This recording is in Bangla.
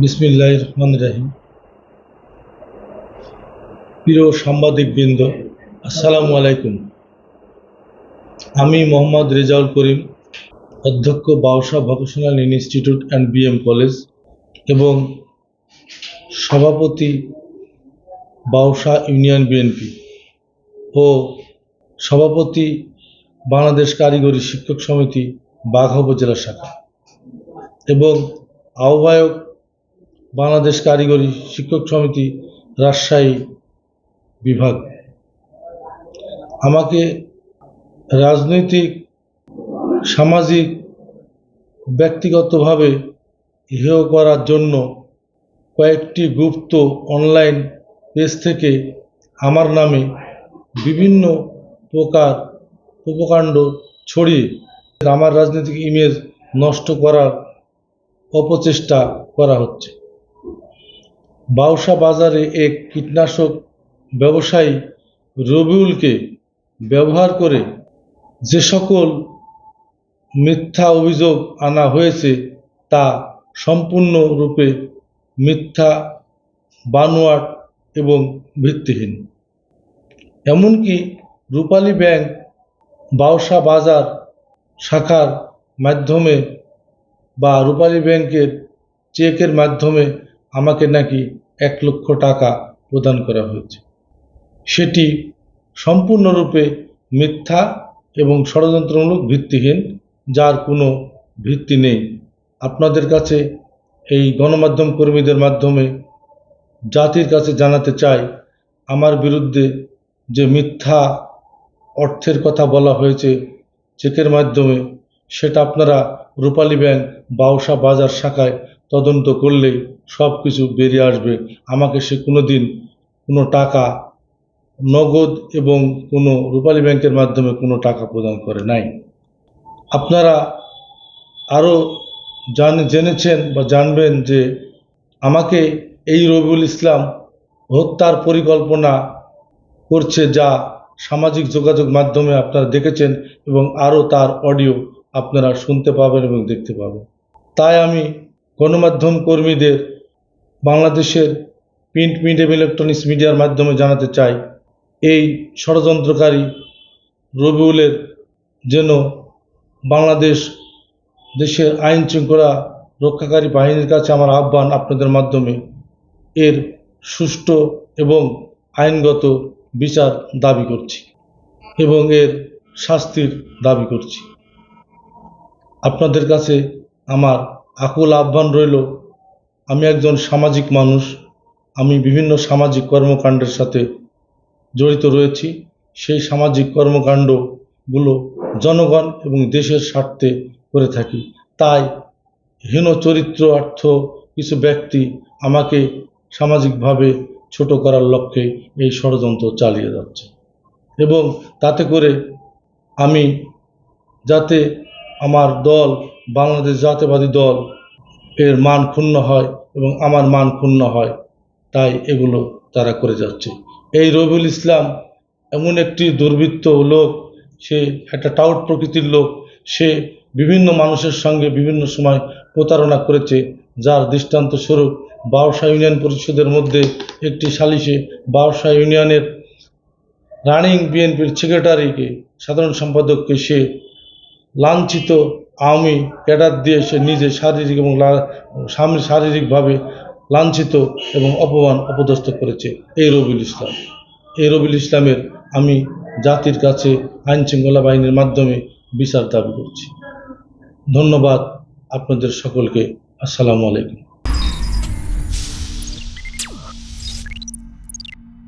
বিসমিল্লাহ রহমান রাহিম। প্রিয় সাংবাদিকবৃন্দ, আসসালামু আলাইকুম। আমি মোহাম্মদ রেজাউল করিম, অধ্যক্ষ Bausa vocational institute and BM college এবং সভাপতি বাউসা ইউনিয়ন বিএনপি ও সভাপতি বাংলাদেশ কারিগরি শিক্ষক সমিতি বাঘা উপজেলা শাখা এবং আহ্বায়ক বাংলাদেশ কারিগরি শিক্ষক সমিতি রাজশাহী বিভাগ। আমাকে রাজনৈতিক, সামাজিক, ব্যক্তিগতভাবে হেয় করার জন্য কয়েকটি গুপ্ত অনলাইন পেজ থেকে আমার নামে বিভিন্ন প্রকার উপকাণ্ড ছড়িয়ে আমার রাজনৈতিক ইমেজ নষ্ট করার অপচেষ্টা করা হচ্ছে। বাউসা বাজারে এক কীটনাশক ব্যবসায়ী রবিউলকে ব্যবহার করে যে সকল মিথ্যা অভিযোগ আনা হয়েছে তা সম্পূর্ণরূপে মিথ্যা, বানোয়াট এবং ভিত্তিহীন। এমনকি রূপালী ব্যাংক বাউসা বাজার শাখার মাধ্যমে বা রূপালী ব্যাংকের চেকের মাধ্যমে আমাকে নাকি এক লক্ষ টাকা প্রদান করা হয়েছে। সেটি সম্পূর্ণরূপে মিথ্যা এবং ষড়যন্ত্রমূলক ভিত্তিহীন, যার কোনো ভিত্তি নেই। আপনাদের কাছে এই গণমাধ্যম কর্মীদের মাধ্যমে জাতির কাছে জানাতে চাই, আমার বিরুদ্ধে যে মিথ্যা অর্থের কথা বলা হয়েছে, চেকের মাধ্যমে, সেটা আপনারা রূপালী ব্যাংক বাউসা বাজার শাখায় তদন্ত করলেই সব কিছু বেরিয়ে আসবে। আমাকে সে কোনো দিন কোনো টাকা, নগদ এবং কোনো রূপালী ব্যাংকের মাধ্যমে কোনো টাকা প্রদান করে নাই। আপনারা আরও জান, জেনেছেন বা জানবেন যে আমাকে এই রবিউল ইসলাম হত্যার পরিকল্পনা করছে যা সামাজিক যোগাযোগ মাধ্যমে আপনারা দেখেছেন এবং আরও তার অডিও আপনারা শুনতে পাবেন এবং দেখতে পাবেন। তাই আমি গণমাধ্যম কর্মীদের বাংলাদেশের প্রিন্ট মিডিয়া এবং ইলেকট্রনিক্স মিডিয়ার মাধ্যমে জানাতে চাই, এই ষড়যন্ত্রকারী রবিউলের যেন বাংলাদেশ দেশের আইন শৃঙ্খলা রক্ষাকারী বাহিনীর কাছে আমার আহ্বান আপনাদের মাধ্যমে এর সুষ্ঠু এবং আইনগত বিচার দাবি করছি এবং এর শাস্তির দাবি করছি। আপনাদের কাছে আমার আকুল আহ্বান রইল, আমি একজন সামাজিক মানুষ, আমি বিভিন্ন সামাজিক কর্মকাণ্ডের সাথে জড়িত রয়েছি। সেই সামাজিক কর্মকাণ্ডগুলো জনগণ এবং দেশের স্বার্থে করে থাকি। তাই হীন চরিত্র, অর্থ, কিছু ব্যক্তি আমাকে সামাজিকভাবে ছোট করার লক্ষ্যে এই ষড়যন্ত্র চালিয়ে যাচ্ছে। এবং তাতে করে আমি যাতে আমার দল বাংলাদেশ জাতীয়বাদী দল এর মান ক্ষুণ্ণ হয় এবং আমার মান ক্ষুণ্ণ হয়। তাই এগুলো তারা করে যাচ্ছে। এই রবিউল ইসলাম এমন একটি দুর্বৃত্ত লোক, সে একটা টাউট প্রকৃতির লোক, সে বিভিন্ন মানুষের সঙ্গে বিভিন্ন সময় প্রতারণা করেছে, যার দৃষ্টান্ত স্বরূপ বাউসা ইউনিয়ন পরিষদের মধ্যে একটি সালিশে বাউসা ইউনিয়নের রানিং বিএনপির সেক্রেটারিকে, সাধারণ সম্পাদককে সে লাঞ্ছিত আওয়ামী ক্যাডার দিয়ে সে নিজে শারীরিক এবং শারীরিকভাবে লাঞ্ছিত এবং অপমান অপদস্থ করেছে। এই রবিউল ইসলাম। এই রবিউল ইসলামের আমি জাতির কাছে আইন শৃঙ্খলা বাহিনীর মাধ্যমে বিচার দাবি করছি। ধন্যবাদ আপনাদের সকলকে। আসসালামু আলাইকুম।